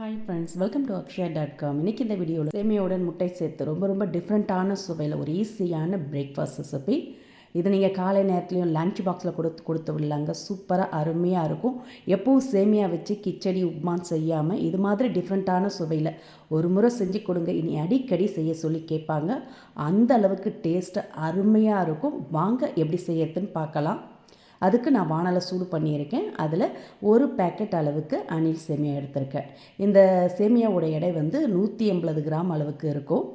Hi friends welcome to Akshaya dot com இன்றைக்கி இந்த வீடியோவில் சேமியாவுடன் முட்டை சேர்த்து ரொம்ப ரொம்ப டிஃப்ரெண்ட்டான சுவையில் ஒரு ஈஸியான பிரேக்ஃபாஸ்ட் ரெசிபி இது நீங்கள் காலை நேரத்துலையும் லன்ச் பாக்ஸில் கொடுத்து கொடுத்து விடலாங்க. சூப்பராக அருமையாக இருக்கும். எப்பவும் சேமியா வச்சு கிச்சடி உப்மான் செய்யாமல் இது மாதிரி டிஃப்ரெண்ட்டான சுவையில் ஒரு முறை செஞ்சு கொடுங்க. இனி அடிக்கடி செய்ய சொல்லி கேட்பாங்க. அந்த அளவுக்கு டேஸ்ட்டு அருமையாக இருக்கும். வாங்க எப்படி செய்யறதுன்னு பார்க்கலாம். அதுக்கு நான் வானலை சூடு பண்ணியிருக்கேன். அதில் ஒரு பேக்கெட் அளவுக்கு அணில் சேமியா எடுத்திருக்கேன். இந்த சேமியாவோட எடை வந்து நூற்றி எண்பது கிராம் அளவுக்கு இருக்கும்.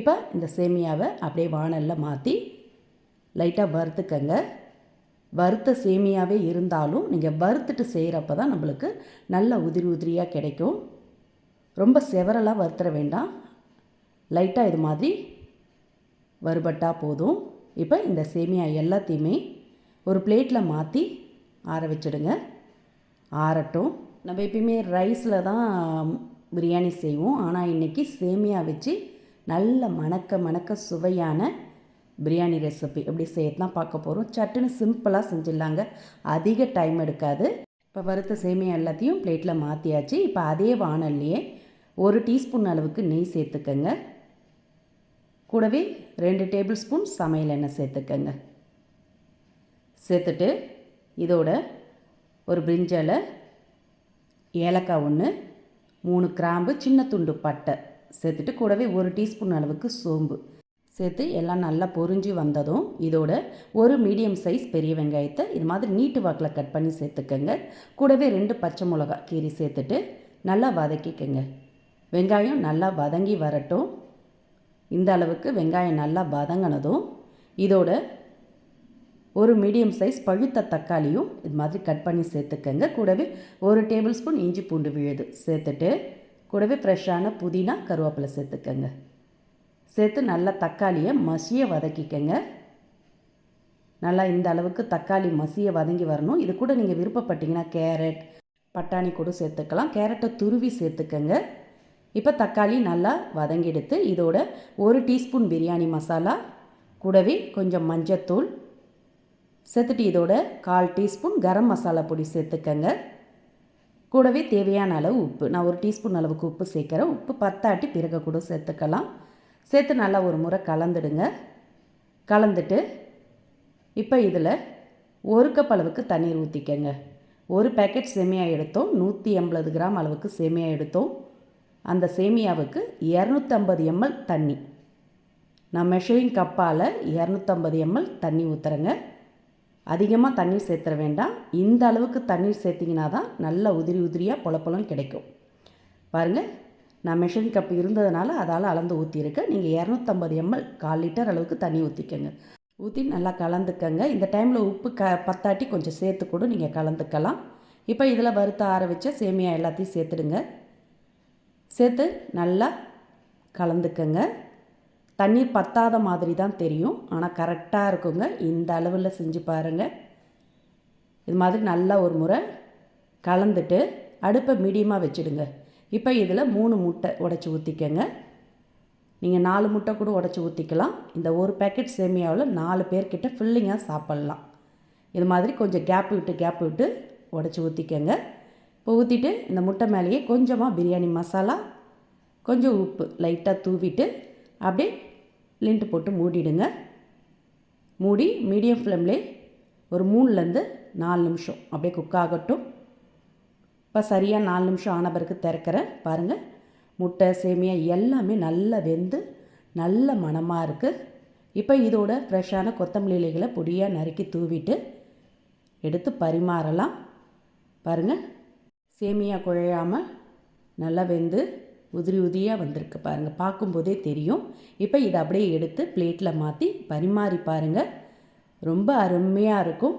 இப்போ இந்த சேமியாவை அப்படியே வானலில் மாற்றி லைட்டாக வறுத்துக்கங்க. வறுத்த சேமியாவே இருந்தாலும் நீங்கள் வறுத்துட்டு செய்கிறப்ப தான் நம்மளுக்கு நல்ல உதிரி உதிரியாக கிடைக்கும். ரொம்ப செவரலாக வறுத்துற வேண்டாம். லைட்டாக இது மாதிரி வறுபட்டால் போதும். இப்போ இந்த சேமியா எல்லாத்தையுமே ஒரு பிளேட்டில் மாற்றி ஆற வச்சிடுங்க. ஆறட்டும். நம்ம எப்பயுமே ரைஸில் தான் பிரியாணி செய்வோம். ஆனால் இன்றைக்கி சேமியா வச்சு நல்ல மணக்க மணக்க சுவையான பிரியாணி ரெசிபி எப்படி செய்யலாம் பார்க்க போகிறோம் சட்டுன்னு சிம்பிளாக செஞ்சிடலாங்க. அதிக டைம் எடுக்காது. இப்போ வறுத்த சேமியா எல்லாத்தையும் பிளேட்டில் மாற்றியாச்சு இப்போ அதே வானல்லையே ஒரு டீஸ்பூன் அளவுக்கு நெய் சேர்த்துக்கங்க. கூடவே ரெண்டு டேபிள் ஸ்பூன் சமையல் எண்ணெய் சேர்த்துக்கங்க. சேர்த்துட்டு இதோட ஒரு பிரிஞ்சால் ஏலக்காய் ஒன்று மூணு கிராம்பு சின்ன துண்டு பட்டை சேர்த்துட்டு கூடவே ஒரு டீஸ்பூன் அளவுக்கு சோம்பு சேர்த்து எல்லாம் நல்லா பொறிஞ்சு வந்ததும் இதோட ஒரு மீடியம் சைஸ் பெரிய வெங்காயத்தை இது மாதிரி நீட்டு வாக்கில் கட் பண்ணி சேர்த்துக்கங்க. கூடவே ரெண்டு பச்சை மிளகா கீரி சேர்த்துட்டு நல்லா வதக்கிக்கங்க. வெங்காயம் நல்லா வதங்கி வரட்டும். இந்த அளவுக்கு வெங்காயம் நல்லா வதங்கினதும் இதோட ஒரு மீடியம் சைஸ் பழுத்த தக்காளியும் இது மாதிரி கட் பண்ணி சேர்த்துக்கங்க. கூடவே ஒரு டேபிள் ஸ்பூன் இஞ்சி பூண்டு விழுது சேர்த்துட்டு கூடவே ஃப்ரெஷ்ஷான புதினா கருவேப்பிலை சேர்த்துக்கங்க. சேர்த்து நல்லா தக்காளியை மசிய வதக்கிக்கங்க. நல்லா இந்த அளவுக்கு தக்காளி மசிய வதங்கி வரணும். இது கூட நீங்கள் விருப்பப்பட்டீங்கன்னா கேரட் பட்டாணி கூட சேர்த்துக்கலாம். கேரட்டை துருவி சேர்த்துக்கங்க. இப்போ தக்காளி நல்லா வதங்கிடுத்து இதோட ஒரு டீஸ்பூன் பிரியாணி மசாலா கூடவே கொஞ்சம் மஞ்சத்தூள் சேர்த்துட்டு இதோட கால் டீஸ்பூன் கரம் மசாலா பொடி சேர்த்துக்கங்க. கூடவே தேவையான அளவு உப்பு. நான் ஒரு டீஸ்பூன் அளவுக்கு உப்பு சேர்க்குறேன். உப்பு பத்தாட்டி பிறகு கூட சேர்த்துக்கலாம். சேர்த்து நல்லா ஒரு முறை கலந்துடுங்க. கலந்துட்டு இப்போ இதில் ஒரு கப் அளவுக்கு தண்ணீர் ஊற்றிக்கங்க ஒரு பேக்கெட் சேமியா எடுத்தோம். நூற்றி எண்பது கிராம் அளவுக்கு சேமியா எடுத்தோம். அந்த சேமியாவுக்கு இரநூத்தம்பது எம்எல் தண்ணி. நான் மெஷரிங் கப்பால் இரநூத்தம்பது எம்எல் தண்ணி ஊற்றுறேங்க அதிகமாக தண்ணீர் சேர்த்துற வேண்டாம். இந்த அளவுக்கு தண்ணீர் சேர்த்திங்கன்னா தான் நல்ல உதிரி உதிரியாக பொல கிடைக்கும். பாருங்கள் நான் மிஷின் கப் இருந்ததுனால அதால் அளந்து ஊற்றியிருக்கேன் நீங்கள் இரநூத்தம்பது எம்எல் கால் லிட்டர் அளவுக்கு தண்ணி ஊற்றிக்கங்க ஊற்றி நல்லா கலந்துக்கங்க. இந்த டைமில் உப்பு க பத்தாட்டி கொஞ்சம் சேர்த்து கூட நீங்கள் கலந்துக்கலாம். இப்போ இதில் வறுத்த ஆற வச்ச சேமியா எல்லாத்தையும் சேர்த்துடுங்க. சேர்த்து நல்லா கலந்துக்கங்க. தண்ணீர் பத்தாத மாதிரி தான் தெரியும். ஆனால் கரெக்டாக இருக்குங்க. இந்த அளவில் செஞ்சு பாருங்கள் இது மாதிரி நல்லா ஒரு முறை கலந்துட்டு அடுப்பை மீடியமாக வச்சுடுங்க. இப்போ இதில் மூணு முட்டை உடச்சி ஊற்றிக்கங்க நீங்கள் நாலு முட்டை கூட உடச்சி ஊற்றிக்கலாம் இந்த ஒரு பேக்கெட் சேமியாவில் நாலு பேர்கிட்ட ஃபில்லிங்காக சாப்பிட்லாம். இது மாதிரி கொஞ்சம் கேப் விட்டு கேப் விட்டு உடச்சி ஊற்றிக்கங்க இப்போ ஊற்றிட்டு இந்த முட்டை மேலேயே கொஞ்சமாக பிரியாணி மசாலா கொஞ்சம் உப்பு லைட்டாக தூவிட்டு அப்படியே லிண்ட்டு போட்டு மூடிடுங்க. மூடி மீடியம் ஃப்ளேம்லே ஒரு மூணுலேருந்து நாலு நிமிஷம். அப்படியே குக் ஆகட்டும். இப்போ சரியாக நாலு நிமிஷம் ஆன பிறகு திறக்கிறேன். பாருங்கள் முட்டை சேமியா எல்லாமே நல்லா வெந்து நல்ல மணமாக இருக்குது இப்போ இதோட ஃப்ரெஷ்ஷான கொத்தமல்லி இலைகளை பொடியாக நறுக்கி தூவிட்டு எடுத்து பரிமாறலாம். பாருங்கள் சேமியா குழையாமல் நல்லா வெந்து உதிரி உதிரியாக வந்திருக்கு பாருங்கள் பார்க்கும்போதே தெரியும். இப்போ இதை அப்படியே எடுத்து பிளேட்டில் மாற்றி பரிமாறி பாருங்கள் ரொம்ப அருமையாக இருக்கும்.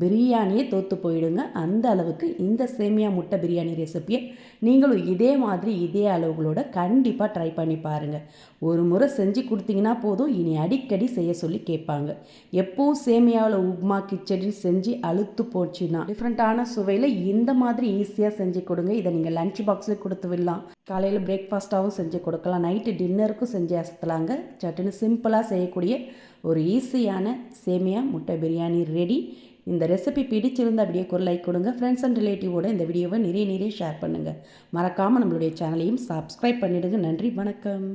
பிரியாணியே தோற்று போயிடுங்க. அந்த அளவுக்கு இந்த சேமியா முட்டை பிரியாணி ரெசிப்பியை நீங்களும் இதே மாதிரி இதே அளவுகளோட கண்டிப்பாக ட்ரை பண்ணி பாருங்கள் ஒரு முறை செஞ்சு கொடுத்தீங்கன்னா போதும். இனி அடிக்கடி செய்ய சொல்லி கேட்பாங்க. எப்போவும் சேமியாவில் உப்மா கிச்சடி செஞ்சு அழுத்து போச்சுன்னா டிஃப்ரெண்ட்டான சுவையில் இந்த மாதிரி ஈஸியாக செஞ்சு கொடுங்க. இதை நீங்கள் லஞ்ச் பாக்ஸில் கொடுத்து விடலாம். காலையில் பிரேக்ஃபாஸ்ட்டாகவும் செஞ்சு கொடுக்கலாம். நைட்டு டின்னருக்கும் செஞ்சு அசத்தலாங்க. சட்டுன்னு சிம்பிளாக செய்யக்கூடிய ஒரு ஈஸியான சேமியா முட்டை பிரியாணி ரெடி இந்த ரெசிபி பிடிச்சிருந்தா அப்படியே ஒரு லைக் கொடுங்க. ஃப்ரெண்ட்ஸ் அண்ட் ரிலேட்டிவோட இந்த வீடியோவை நிறைய நிறைய ஷேர் பண்ணுங்கள் மறக்காமல் நம்மளுடைய சேனலையும் சப்ஸ்கிரைப் பண்ணிவிடுங்க நன்றி வணக்கம்.